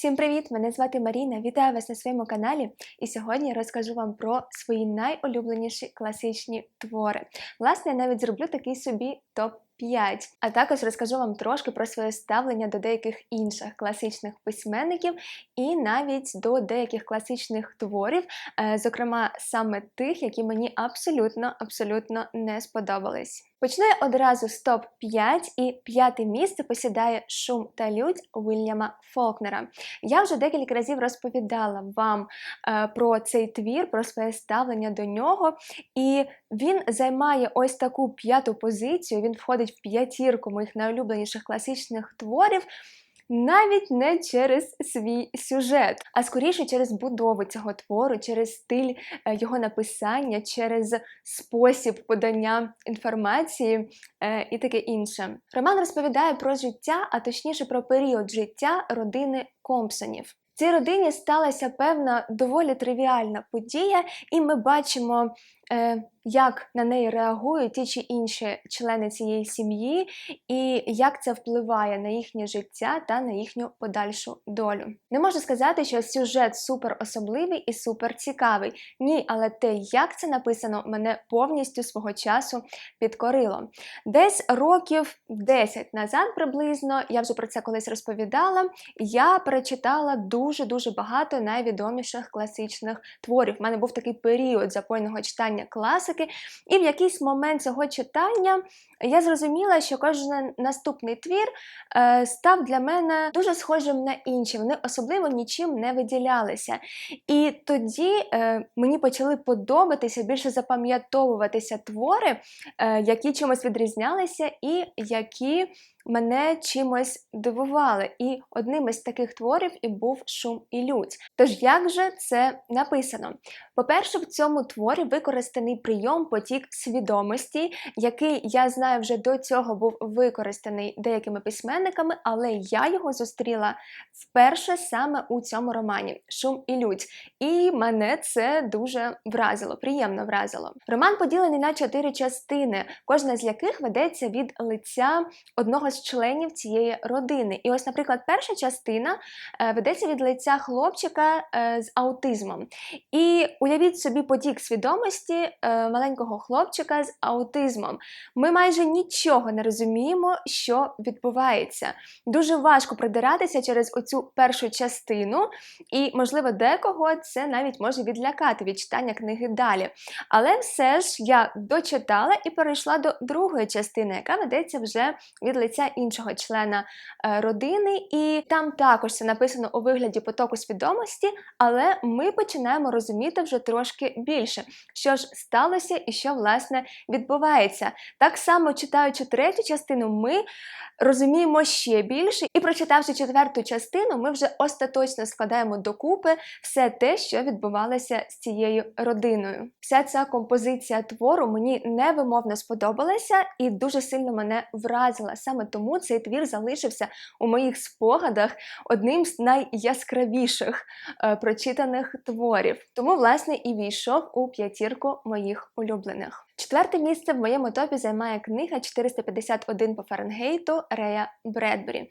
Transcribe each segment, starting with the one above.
Всім привіт! Мене звати Маріна. Вітаю вас на своєму каналі. І сьогодні я розкажу вам про свої найулюбленіші класичні твори. Власне, я навіть зроблю такий собі топ. 5. А також розкажу вам трошки про своє ставлення до деяких інших класичних письменників і навіть до деяких класичних творів, е, зокрема саме тих, які мені абсолютно абсолютно не сподобались. Почну я одразу з топ 5 і п'яте місце посідає шум та лють Уільяма Фолкнера. Я вже декілька разів розповідала вам е, про цей твір, про своє ставлення до нього, і він займає ось таку п'яту позицію. Він входить в п'ятірку моїх найулюбленіших класичних творів навіть не через свій сюжет, а скоріше через будову цього твору, через стиль е, його написання, через спосіб подання інформації е, і таке інше. Роман розповідає про життя, а точніше про період життя родини Компсонів. Цій родині сталася певна доволі тривіальна подія, і ми бачимо е, як на неї реагують ті чи інші члени цієї сім'ї, і як це впливає на їхнє життя та на їхню подальшу долю. Не можу сказати, що сюжет супер особливий і супер цікавий. Ні, але те, як це написано, мене повністю свого часу підкорило. Десь років 10 назад приблизно, я вже про це колись розповідала, я перечитала дуже-дуже багато найвідоміших класичних творів. У мене був такий період запойного читання класи класики. І в якийсь момент цього читання я зрозуміла, що кожен наступний твір е, став для мене дуже схожим на інші. Вони особливо нічим не виділялися. І тоді е, мені почали подобатися, більше запам'ятовуватися твори, е, які чимось відрізнялися, і які мене чимось дивували. І одним із таких творів і був шум і лють. Тож як же це написано? По-перше, в цьому творі використаний прийом потік свідомості, який я знаю вже до цього був використаний деякими письменниками, але я його зустріла вперше саме у цьому романі Шум і лють. І мене це дуже вразило, приємно вразило. Роман поділений на чотири частини, кожна з яких ведеться від лиця одного з членів цієї родини. І ось, наприклад, перша частина е, ведеться від лиця хлопчика е, з аутизмом. І уявіть собі потік свідомості е, маленького хлопчика з аутизмом. Ми майже нічого не розуміємо, що відбувається. Дуже важко придиратися через оцю першу частину, і, можливо, декого це навіть може відлякати від читання книги далі. Але все ж я дочитала і перейшла до другої частини, яка ведеться вже від лиця іншого члена е, родини, і там також це написано у вигляді потоку свідомості, але ми починаємо розуміти вже трошки більше, що ж сталося і що власне відбувається. Так само, читаючи третю частину, ми розуміємо ще більше, і прочитавши четверту частину, ми вже остаточно складаємо докупи все те, що відбувалося з цією родиною. Вся ця композиція твору мені невимовно сподобалася і дуже сильно мене вразила. Саме тому цей твір залишився у моїх спогадах одним з найяскравіших е, прочитаних творів. Тому, власне, і війшов у п'ятірку моїх улюблених. Четверте місце в моєму топі займає книга 451 по Фаренгейту Рея Бредбері.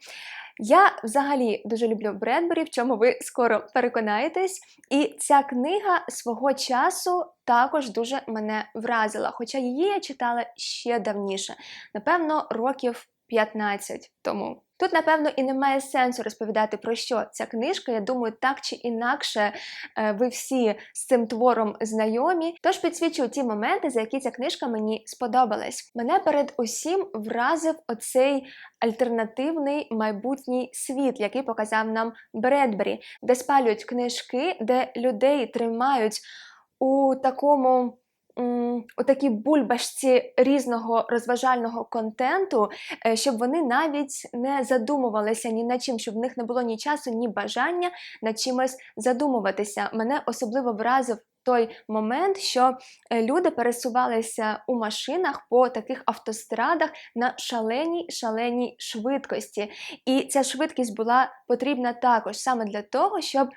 Я взагалі дуже люблю Бредбері, в чому ви скоро переконаєтесь. І ця книга свого часу також дуже мене вразила, хоча її я читала ще давніше, напевно, років 15 тому. Тут, напевно, і немає сенсу розповідати про що ця книжка. Я думаю, так чи інакше е, ви всі з цим твором знайомі. Тож підсвічую ті моменти, за які ця книжка мені сподобалась. Мене перед усім вразив оцей альтернативний майбутній світ, який показав нам Бредбері, де спалюють книжки, де людей тримають у такому у такій бульбашці різного розважального контенту, е, щоб вони навіть не задумувалися ні над чим, щоб в них не було ні часу, ні бажання над чимось задумуватися. Мене особливо вразив. Той момент, що е, люди пересувалися у машинах по таких автострадах на шаленій шаленій швидкості. І ця швидкість була потрібна також саме для того, щоб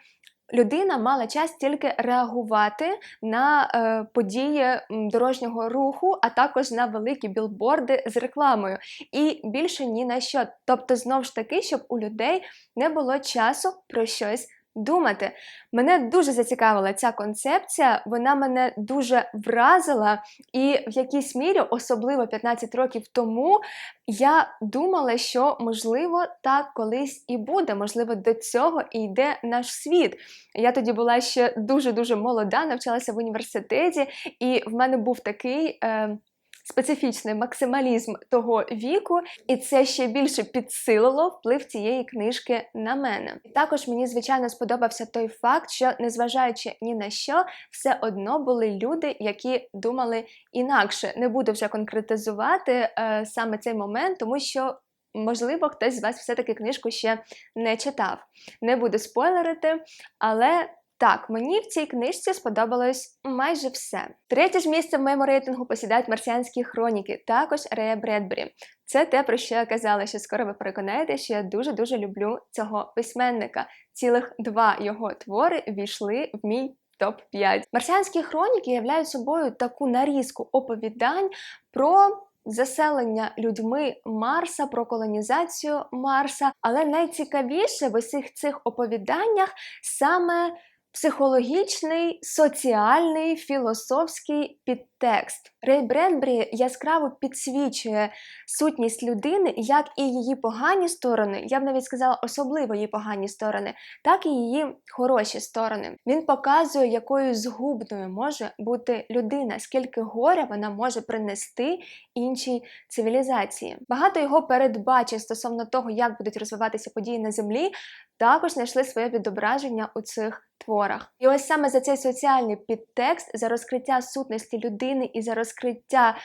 людина мала час тільки реагувати на е, події дорожнього руху, а також на великі білборди з рекламою, і більше ні на що. Тобто, знову ж таки, щоб у людей не було часу про щось думати. Мене дуже зацікавила ця концепція, вона мене дуже вразила, і в якійсь мірі, особливо 15 років тому, я думала, що можливо так колись і буде. Можливо, до цього і йде наш світ. Я тоді була ще дуже дуже молода, навчалася в університеті, і в мене був такий. Е, Специфічний максималізм того віку, і це ще більше підсилило вплив цієї книжки на мене. Також мені звичайно сподобався той факт, що незважаючи ні на що, все одно були люди, які думали інакше. Не буду вже конкретизувати е, саме цей момент, тому що. Можливо, хтось з вас все-таки книжку ще не читав. Не буду спойлерити, але так, мені в цій книжці сподобалось майже все. Третє ж місце в моєму рейтингу посідають марсіанські хроніки, також Рея Бредбері. Це те, про що я казала, що скоро ви переконаєте, що я дуже-дуже люблю цього письменника. Цілих два його твори війшли в мій топ-5. Марсіанські хроніки являють собою таку нарізку оповідань про. Заселення людьми Марса, про колонізацію Марса, але найцікавіше в усіх цих оповіданнях саме психологічний, соціальний, філософський підтекст. Рей Бредбрі яскраво підсвічує сутність людини, як і її погані сторони, я б навіть сказала, особливо її погані сторони, так і її хороші сторони. Він показує, якою згубною може бути людина, скільки горя вона може принести іншій цивілізації. Багато його передбачень стосовно того, як будуть розвиватися події на землі, також знайшли своє відображення у цих творах. І ось саме за цей соціальний підтекст, за розкриття сутності людини і за розкриття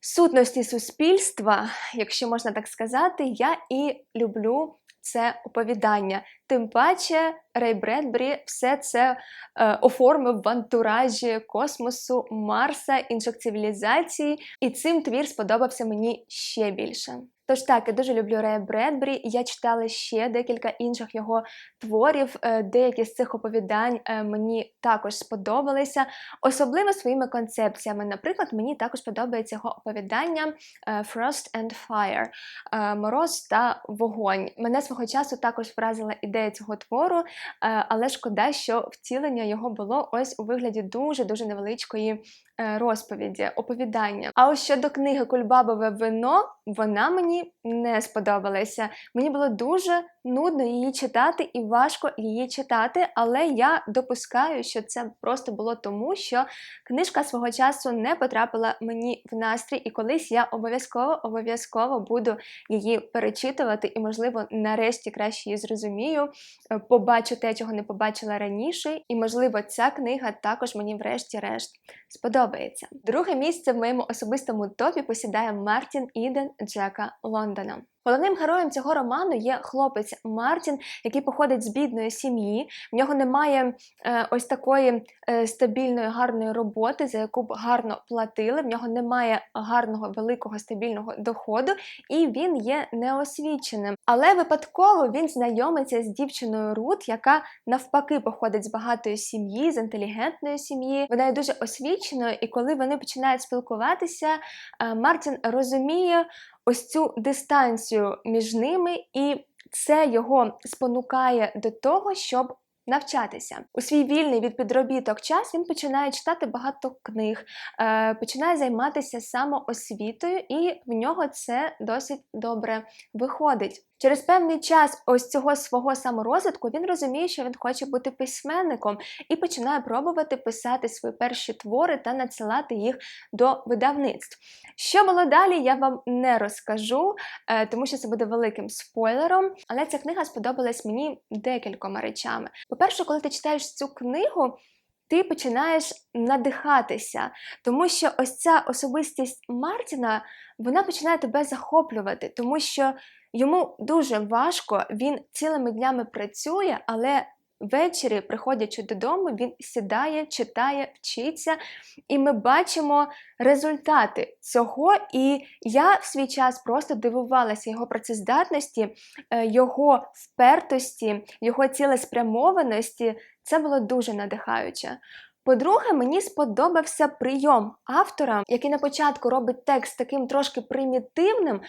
сутності суспільства, якщо можна так сказати, я і люблю це оповідання. Тим паче Рей Бредбері все це е, оформив в антуражі космосу, Марса, інших цивілізацій, і цим твір сподобався мені ще більше. Тож так, я дуже люблю Рея Бредбері. Я читала ще декілька інших його творів. Е, деякі з цих оповідань е, мені також сподобалися, особливо своїми концепціями. Наприклад, мені також подобається його оповідання е, Frost and Fire Мороз та вогонь. Мене свого часу також вразила ідея цього твору, але шкода, що втілення його було ось у вигляді дуже-дуже невеличкої розповіді, оповідання. А ось щодо книги Кульбабове вино, вона мені не сподобалася. Мені було дуже нудно її читати і важко її читати, але я допускаю, що це просто було тому, що книжка свого часу не потрапила мені в настрій, і колись я обов'язково обов'язково буду її перечитувати, і, можливо, нарешті краще її зрозумію, е, побачу те, чого не побачила раніше, і, можливо, ця книга також мені, врешті-решт, сподобається. Друге місце в моєму особистому топі посідає Мартін Іден Джека Лондона. Головним героєм цього роману є хлопець Мартін, який походить з бідної сім'ї. В нього немає е, ось такої е, стабільної гарної роботи, за яку б гарно платили. В нього немає гарного великого стабільного доходу, і він є неосвіченим. Але випадково він знайомиться з дівчиною Рут, яка навпаки походить з багатої сім'ї, з інтелігентної сім'ї. Вона є дуже освіченою, і коли вони починають спілкуватися, е, Мартін розуміє ось цю дистанцію між ними, і це його спонукає до того, щоб навчатися. У свій вільний від підробіток час він починає читати багато книг, е, починає займатися самоосвітою, і в нього це досить добре виходить. Через певний час ось цього свого саморозвитку він розуміє, що він хоче бути письменником і починає пробувати писати свої перші твори та надсилати їх до видавництв. Що було далі, я вам не розкажу, е, тому що це буде великим спойлером. Але ця книга сподобалась мені декількома речами. По-перше, коли ти читаєш цю книгу. Ти починаєш надихатися, тому що ось ця особистість Мартіна вона починає тебе захоплювати, тому що Йому дуже важко, він цілими днями працює, але ввечері, приходячи додому, він сідає, читає, вчиться, і ми бачимо результати цього. І я в свій час просто дивувалася його працездатності, е, його впертості, його цілеспрямованості. Це було дуже надихаюче. По-друге, мені сподобався прийом автора, який на початку робить текст таким трошки примітивним,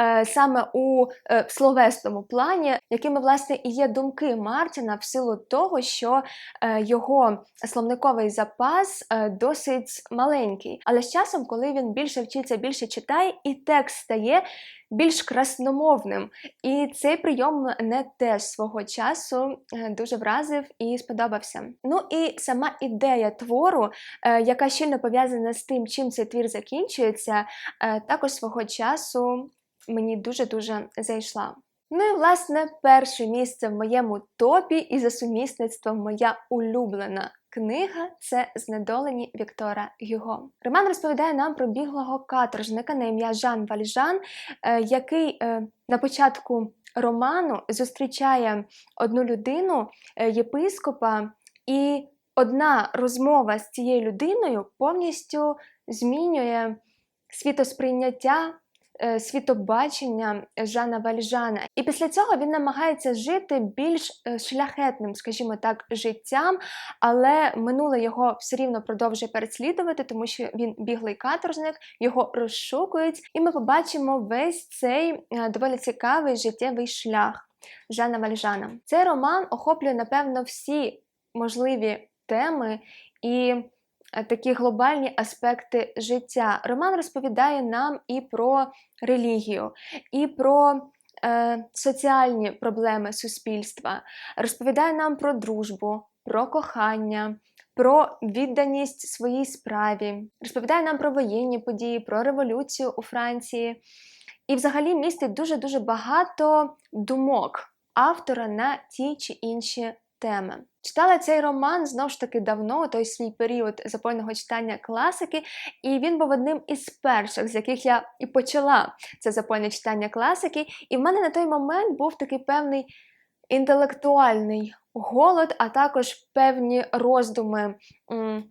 е, саме у е, словесному плані, якими власне і є думки Мартіна в силу того, що е, його словниковий запас е, досить маленький. Але з часом, коли він більше вчиться, більше читає, і текст стає більш красномовним. І цей прийом мене теж свого часу е, дуже вразив і сподобався. Ну і сама ідея твору, е, яка щільно пов'язана з тим, чим цей твір закінчується, е, також свого часу мені дуже-дуже зайшла. Ну і власне перше місце в моєму топі і за сумісництвом моя улюблена книга це Знедолені Віктора Гюго. Роман розповідає нам про біглого каторжника на ім'я Жан Вальжан, е, який е, на початку роману зустрічає одну людину, е, єпископа, і одна розмова з цією людиною повністю змінює світосприйняття світобачення Жана Вальжана. І після цього він намагається жити більш е, шляхетним, скажімо так, життям, але минуле його все рівно продовжує переслідувати, тому що він біглий каторжник, його розшукують, і ми побачимо весь цей е, доволі цікавий життєвий шлях Жана Вальжана. Цей роман охоплює, напевно, всі можливі теми і е, такі глобальні аспекти життя. Роман розповідає нам і про релігію, і про е, соціальні проблеми суспільства, розповідає нам про дружбу, про кохання. Про відданість своїй справі, розповідає нам про воєнні події, про революцію у Франції. І, взагалі, містить дуже-дуже багато думок автора на ті чи інші теми. Читала цей роман знову ж таки давно, той свій період запольного читання класики, і він був одним із перших, з яких я і почала це запольне читання класики. І в мене на той момент був такий певний інтелектуальний голод, а також певні роздуми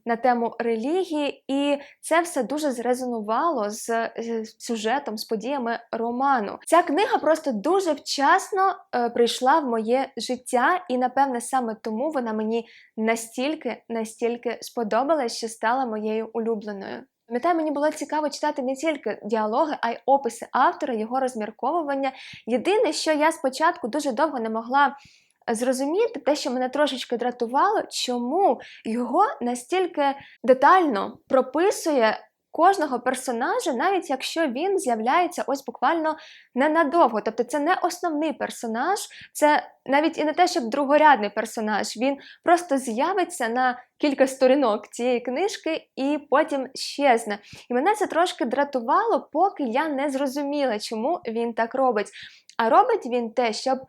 на тему релігії, і це все дуже зрезонувало з, сюжетом, з подіями роману. Ця книга просто дуже вчасно е, прийшла в моє життя, і напевне саме тому вона мені настільки, настільки сподобалась, що стала моєю улюбленою. Пам'ятаю, мені було цікаво читати не тільки діалоги, а й описи автора, його розмірковування. Єдине, що я спочатку дуже довго не могла зрозуміти, те, що мене трошечки дратувало, чому його настільки детально прописує. Кожного персонажа, навіть якщо він з'являється ось буквально ненадовго. Тобто це не основний персонаж, це навіть і не те, щоб другорядний персонаж. Він просто з'явиться на кілька сторінок цієї книжки і потім щезне. І мене це трошки дратувало, поки я не зрозуміла, чому він так робить. А робить він те, щоб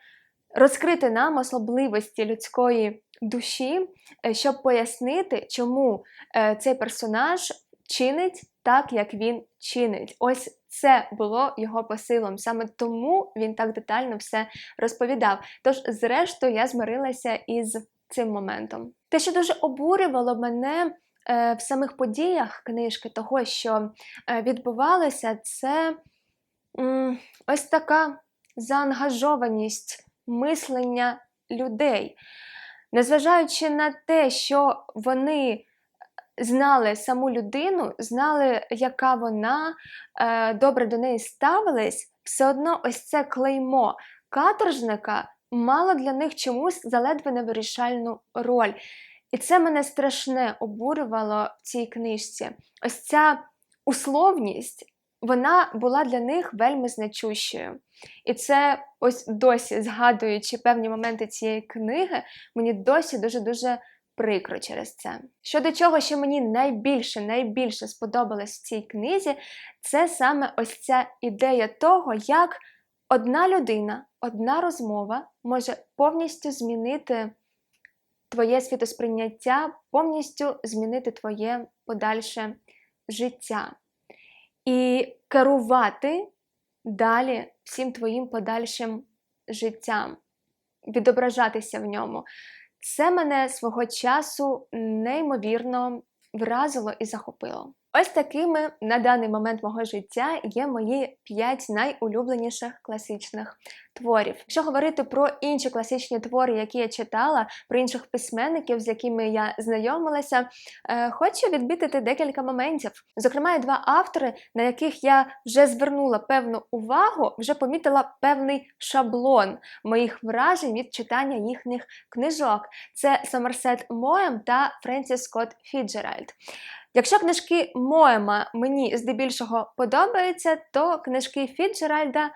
розкрити нам особливості людської душі, е, щоб пояснити, чому е, цей персонаж чинить так, як він чинить. Ось це було його посилом. Саме тому він так детально все розповідав. Тож, зрештою, я змирилася із цим моментом. Те, що дуже обурювало мене. е, В самих подіях книжки того, що відбувалося, це ось така заангажованість мислення людей. Незважаючи на те, що вони знали саму людину, знали, яка вона, е, добре до неї ставились, все одно ось це клеймо каторжника мало для них чомусь заледве невирішальну роль. І це мене страшне обурювало в цій книжці. Ось ця условність, вона була для них вельми значущою. І це ось досі, згадуючи певні моменти цієї книги, мені досі дуже-дуже прикро через це. Щодо чого, що мені найбільше, найбільше сподобалось в цій книзі, це саме ось ця ідея того, як одна людина, одна розмова може повністю змінити твоє світосприйняття, повністю змінити твоє подальше життя. І керувати далі всім твоїм подальшим життям, відображатися в ньому. це мене свого часу неймовірно вразило і захопило. Ось такими на даний момент мого життя є мої 5 найулюбленіших класичних творів. Якщо говорити про інші класичні твори, які я читала, про інших письменників, з якими я знайомилася, е, хочу відмітити декілька моментів. Зокрема, є два автори, на яких я вже звернула певну увагу, вже помітила певний шаблон моїх вражень від читання їхніх книжок. Це Сомерсет Моем та Френсіс Скотт Фіджеральд. Якщо книжки Моема мені здебільшого подобаються, то книжки Фіджеральда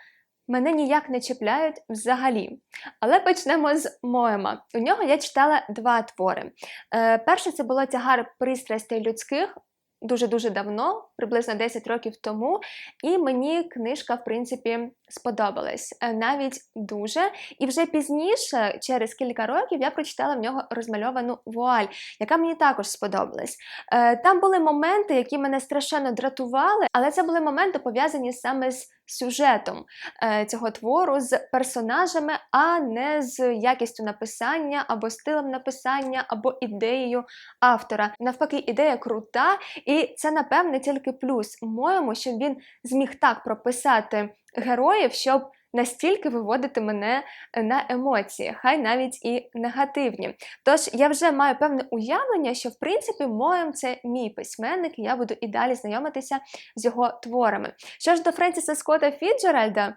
мене ніяк не чіпляють взагалі. Але почнемо з Моема. У нього я читала два твори. Е, перше це було тягар пристрастей людських. Дуже-дуже давно, приблизно 10 років тому, і мені книжка, в принципі, сподобалась е, навіть дуже. І вже пізніше, через кілька років, я прочитала в нього розмальовану вуаль, яка мені також сподобалась. Е, Там були моменти, які мене страшенно дратували, але це були моменти пов'язані саме з сюжетом е, цього твору, з персонажами, а не з якістю написання або стилем написання, або ідеєю автора. Навпаки, ідея крута, і це, напевне, тільки плюс моєму, що він зміг так прописати героїв, щоб настільки виводити мене е, на емоції, хай навіть і негативні. Тож я вже маю певне уявлення, що в принципі моєм це мій письменник, і я буду і далі знайомитися з його творами. Що ж до Френсіса Скотта Фіджеральда,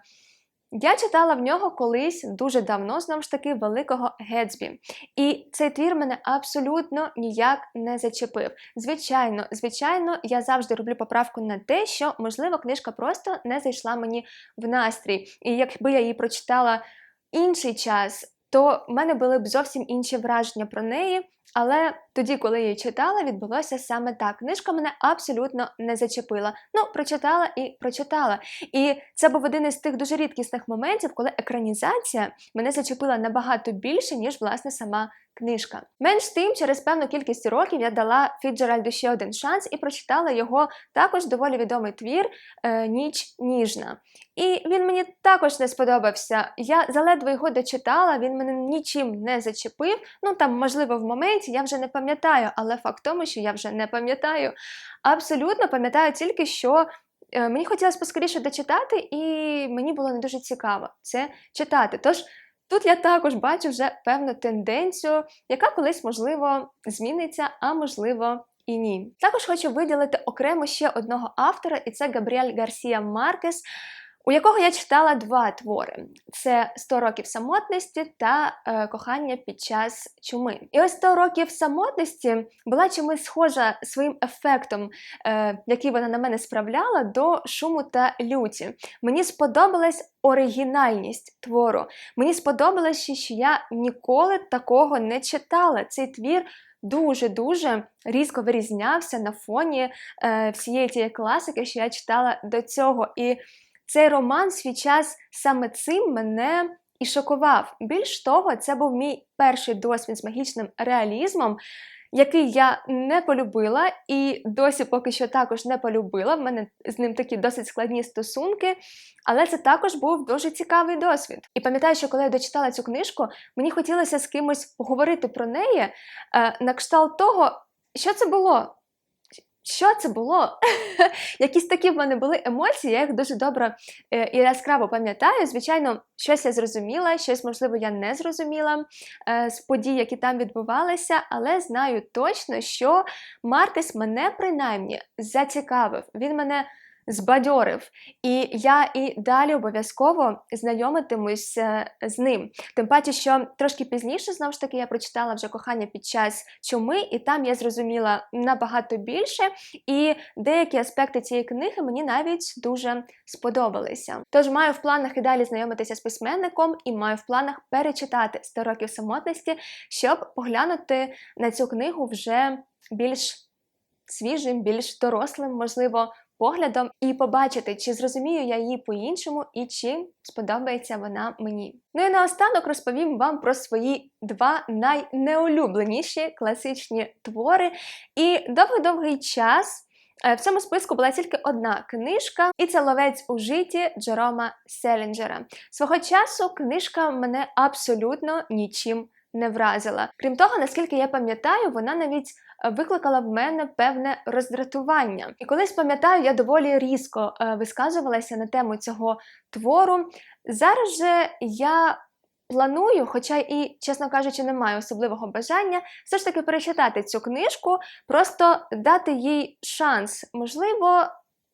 я читала в нього колись дуже давно, знову ж таки, великого Гетсбі. І цей твір мене абсолютно ніяк не зачепив. Звичайно, звичайно, я завжди роблю поправку на те, що, можливо, книжка просто не зайшла мені в настрій. І якби я її прочитала інший час, то в мене були б зовсім інші враження про неї. Але тоді, коли я її читала, відбулося саме так. Книжка мене абсолютно не зачепила. Ну, прочитала і прочитала. І це був один із тих дуже рідкісних моментів, коли екранізація мене зачепила набагато більше, ніж власне сама книжка. Менш тим, через певну кількість років я дала Фіджеральду ще один шанс і прочитала його також доволі відомий твір е, Ніч ніжна. І він мені також не сподобався. Я заледве його дочитала, він мене нічим не зачепив. Ну там, можливо, в моменті я вже не пам'ятаю, але факт тому, що я вже не пам'ятаю. Абсолютно пам'ятаю тільки, що. е, Мені хотілося поскоріше дочитати, і мені було не дуже цікаво це читати. Тож тут я також бачу вже певну тенденцію, яка колись, можливо, зміниться, а можливо, і ні. Також хочу виділити окремо ще одного автора, і це Габріель Гарсія Маркес, у якого я читала два твори: це «100 років самотності та е, кохання під час чуми. І ось «100 років самотності була чимось схожа своїм ефектом, е, який вона на мене справляла, до шуму та люті. Мені сподобалась оригінальність твору. Мені сподобалось, ще, що я ніколи такого не читала. Цей твір. Дуже-дуже різко вирізнявся на фоні е, всієї тієї класики, що я читала до цього. І цей роман свій час саме цим мене і шокував. Більш того, це був мій перший досвід з магічним реалізмом, який я не полюбила, і досі поки що також не полюбила. В мене з ним такі досить складні стосунки, але це також був дуже цікавий досвід. І пам'ятаю, що коли я дочитала цю книжку, мені хотілося з кимось поговорити про неї е, на кшталт того, що це було. Що це було? Якісь такі в мене були емоції, я їх дуже добре е, і яскраво пам'ятаю. Звичайно, щось я зрозуміла, щось, можливо, я не зрозуміла е, з подій, які там відбувалися, але знаю точно, що Мартис мене принаймні зацікавив. Він мене збадьорив. І я і далі обов'язково знайомитимусь е, з ним. Тим паче, що трошки пізніше, знову ж таки, я прочитала вже кохання під час чуми, і там я зрозуміла набагато більше. І деякі аспекти цієї книги мені навіть дуже сподобалися. Тож маю в планах і далі знайомитися з письменником, і маю в планах перечитати «100 років самотності, щоб поглянути на цю книгу вже більш свіжим, більш дорослим, можливо, поглядом і побачити, чи зрозумію я її по-іншому і чи сподобається вона мені. Ну і наостанок розповім вам про свої два найнеулюбленіші класичні твори. І довгий-довгий час. е, В цьому списку була тільки одна книжка, і це ловець у житті Джерома Селінджера. Свого часу книжка мене абсолютно нічим не вразила. Крім того, наскільки я пам'ятаю, вона навіть е, викликала в мене певне роздратування. І колись пам'ятаю, я доволі різко е, висказувалася на тему цього твору. Зараз же я. Планую, хоча і, чесно кажучи, не маю особливого бажання, все ж таки перечитати цю книжку, просто дати їй шанс. Можливо,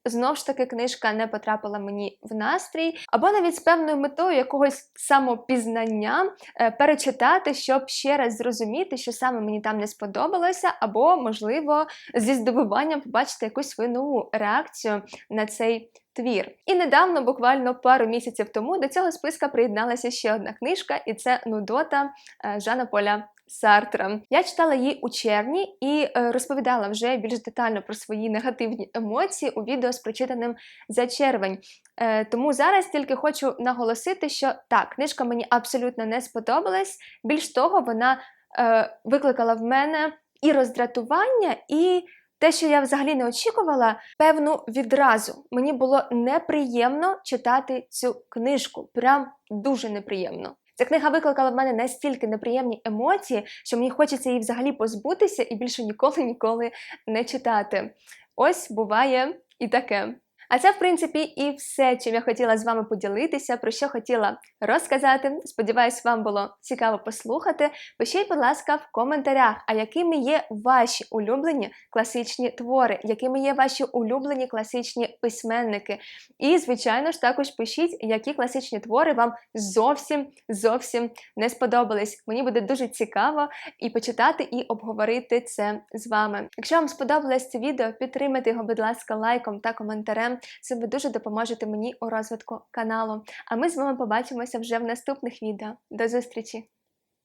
знов ж таки книжка не потрапила мені в настрій, або навіть з певною метою якогось самопізнання е, перечитати, щоб ще раз зрозуміти, що саме мені там не сподобалося, або, можливо, зі здивуванням побачити якусь свою нову реакцію на цей. Твір. І недавно, буквально пару місяців тому, до цього списка приєдналася ще одна книжка, і це Нудота е, Жана Поля Сартра. Я читала її у червні і е, розповідала вже більш детально про свої негативні емоції у відео з прочитаним за червень. Е, Тому зараз тільки хочу наголосити, що так, книжка мені абсолютно не сподобалась. Більш того, вона е, викликала в мене і роздратування, і те, що я взагалі не очікувала, певну відразу. Мені було неприємно читати цю книжку. Прям дуже неприємно. Ця книга викликала в мене настільки неприємні емоції, що мені хочеться її взагалі позбутися і більше ніколи ніколи не читати. Ось буває і таке. А це, в принципі, і все, чим я хотіла з вами поділитися, про що хотіла розказати. Сподіваюсь, вам було цікаво послухати. Пишіть, будь ласка, в коментарях, а якими є ваші улюблені класичні твори, якими є ваші улюблені класичні письменники. І, звичайно ж, також пишіть, які класичні твори вам зовсім зовсім не сподобались. Мені буде дуже цікаво і почитати, і обговорити це з вами. Якщо вам сподобалось це відео, підтримайте його, будь ласка, лайком та коментарем. Це ви дуже допоможете мені у розвитку каналу. А ми з вами побачимося вже в наступних відео. До зустрічі!